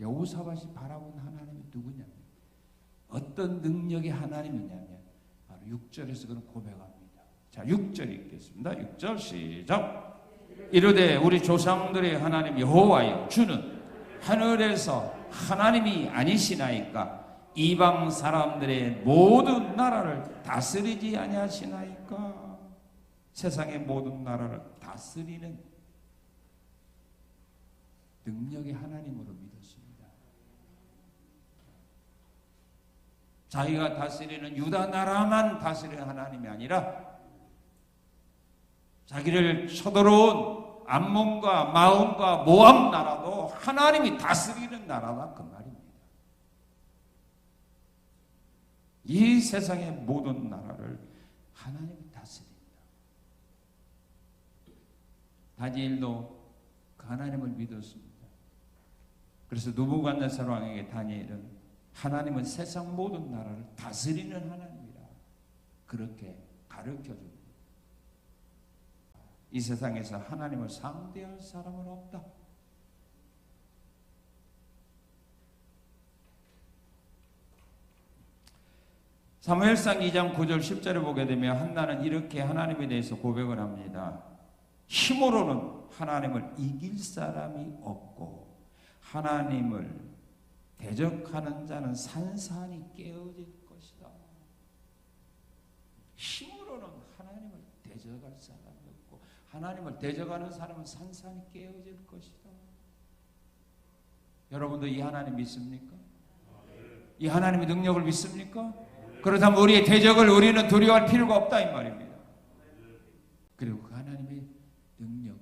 여호사밧이 바라본 하나님이 누구냐면 어떤 능력의 하나님이냐면 바로 6절에서 그런 고백합니다. 자, 6절 읽겠습니다. 6절 시작. 이르되 우리 조상들의 하나님 여호와여 주는 하늘에서 하나님이 아니시나이까 이방 사람들의 모든 나라를 다스리지 아니하시나이까 세상의 모든 나라를 다스리는 능력의 하나님으로 믿었습니다. 자기가 다스리는 유다 나라만 다스리는 하나님이 아니라 자기를 쳐들어온 암몬과 마음과 모압 나라도 하나님이 다스리는 나라다 그 말입니다. 이 세상의 모든 나라를 하나님이 다스립니다. 다니엘도 그 하나님을 믿었습니다. 그래서 누부갓네살 왕에게 다니엘은 하나님은 세상 모든 나라를 다스리는 하나님이라 그렇게 가르쳐 줍니다. 이 세상에서 하나님을 상대할 사람은 없다. 사무엘상 2장 9절 10절에 보게 되면 한나는 이렇게 하나님에 대해서 고백을 합니다. 힘으로는 하나님을 이길 사람이 없고 하나님을 대적하는 자는 산산이 깨어질 것이다. 힘으로는 하나님을 대적할 사람이 없고 하나님을 대적하는 사람은 산산이 깨어질 것이다. 여러분도 이 하나님 믿습니까? 이 하나님의 능력을 믿습니까? 그렇다면 우리의 대적을 우리는 두려워할 필요가 없다 이 말입니다. 그리고 그 하나님의 능력은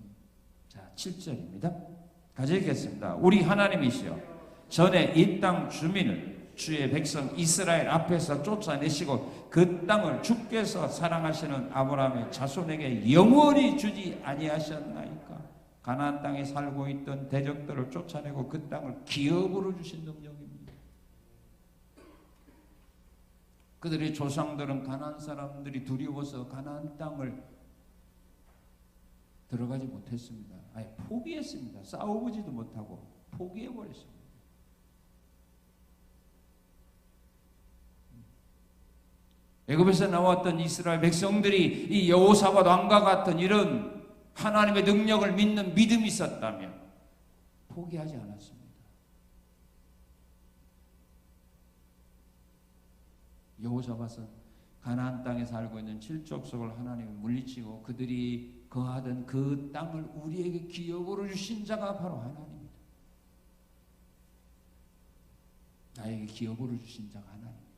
자 7절입니다. 같이 읽겠습니다. 우리 하나님이시여 전에 이 땅 주민을 주의 백성 이스라엘 앞에서 쫓아내시고 그 땅을 주께서 사랑하시는 아브라함의 자손에게 영원히 주지 아니하셨나이까 가나안 땅에 살고 있던 대적들을 쫓아내고 그 땅을 기업으로 주신 능력입니다. 그들의 조상들은 가나안 사람들이 두려워서 가나안 땅을 들어가지 못했습니다. 아예 포기했습니다. 싸워보지도 못하고 포기해 버렸습니다. 애굽에서 나왔던 이스라엘 백성들이 이 여호사밧 왕과 같은 이런 하나님의 능력을 믿는 믿음이 있었다면 포기하지 않았습니다. 여호사밧은 가나안 땅에 살고 있는 칠족속을 하나님이 물리치고 그들이 거하던 그 땅을 우리에게 기업으로 주신 자가 바로 하나님입니다. 나에게 기업으로 주신 자가 하나님입니다.